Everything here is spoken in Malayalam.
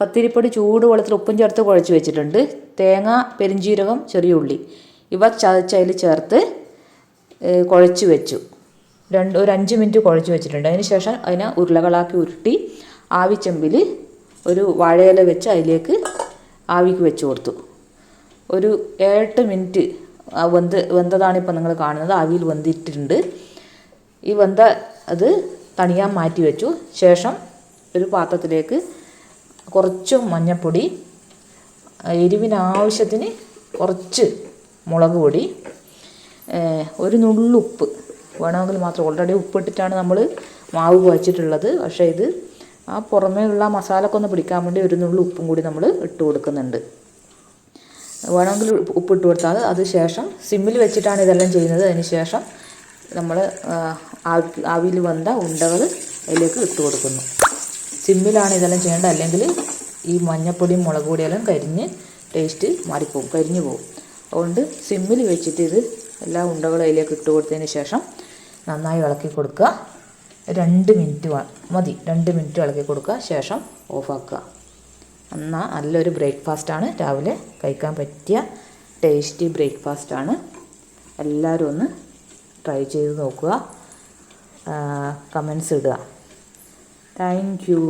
പത്തിരിപ്പൊടി ചൂട് വെള്ളത്തിൽ ഉപ്പും ചേർത്ത് കുഴച്ച് വെച്ചിട്ടുണ്ട്. തേങ്ങ പെരിഞ്ചീരകം ചെറിയ ഉള്ളി. ഇവ ചതച്ചതിൽ ചേർത്ത് കുഴച്ച് വെച്ചു. രണ്ട് ഒരു അഞ്ച് മിനിറ്റ് കുഴച്ച് വെച്ചിട്ടുണ്ട്. അതിന് ശേഷം അതിനെ ഉരുളകളാക്കി ഉരുട്ടി ആവിച്ചെമ്പിൽ ഒരു വാഴയില വെച്ച് അതിലേക്ക് ആവിക്ക് വെച്ച് കൊടുത്തു. ഒരു ഏട്ട് മിനിറ്റ് വെന്ത് വെന്തതാണ് ഇപ്പം നിങ്ങൾ കാണുന്നത്. ആവിയിൽ വെന്തിട്ടുണ്ട്. ഈ വെന്ത അത് തണിയാൻ മാറ്റി വെച്ചു. ശേഷം ഒരു പാത്രത്തിലേക്ക് കുറച്ച് മഞ്ഞൾപ്പൊടി എരിവിനാവശ്യത്തിന് കുറച്ച് മുളക് പൊടി ഒരു നുള്ളുപ്പ് വേണമെങ്കിൽ മാത്രം ഓൾറെഡി ഉപ്പിട്ടിട്ടാണ് നമ്മൾ മാവ് കുഴച്ചിട്ടുള്ളത്. പക്ഷേ ഇത് ആ പുറമേ ഉള്ള മസാലയൊക്കെ ഒന്ന് പിടിക്കാൻ വേണ്ടി ഒരു നുള്ളു ഉപ്പും കൂടി നമ്മൾ ഇട്ട് കൊടുക്കുന്നുണ്ട്. വേണമെങ്കിൽ ഉപ്പ് ഉപ്പിട്ട് കൊടുത്താൽ അത് ശേഷം സിമ്മിൽ വെച്ചിട്ടാണ് ഇതെല്ലാം ചെയ്യുന്നത്. അതിന് ശേഷം നമ്മൾ ആവി ആവിയിൽ വന്ന ഉണ്ടകൾ അതിലേക്ക് ഇട്ട് കൊടുക്കുന്നു. സിമ്മിലാണ് ഇതെല്ലാം ചെയ്യേണ്ടത്. അല്ലെങ്കിൽ ഈ മഞ്ഞപ്പൊടിയും മുളക് പൊടിയെല്ലാം കരിഞ്ഞ് ടേസ്റ്റ് മാറിപ്പോവും കരിഞ്ഞു പോകും അതുകൊണ്ട് സിമ്മിൽ വെച്ചിട്ട് ഇത് എല്ലാ ഉണ്ടകളും അതിലേക്ക് ഇട്ട് കൊടുത്തതിന് ശേഷം നന്നായി ഇളക്കി കൊടുക്കുക. രണ്ട് മിനിറ്റ് മതി. രണ്ട് മിനിറ്റ് ഇളക്കി കൊടുക്കുക. ശേഷം ഓഫാക്കുക എന്നാൽ നല്ലൊരു ബ്രേക്ക്ഫാസ്റ്റാണ് രാവിലെ കഴിക്കാൻ പറ്റിയ ടേസ്റ്റി ബ്രേക്ക്ഫാസ്റ്റാണ് എല്ലാവരും ഒന്ന് ട്രൈ ചെയ്ത് നോക്കുക. കമൻസ് ഇടുക. Thank you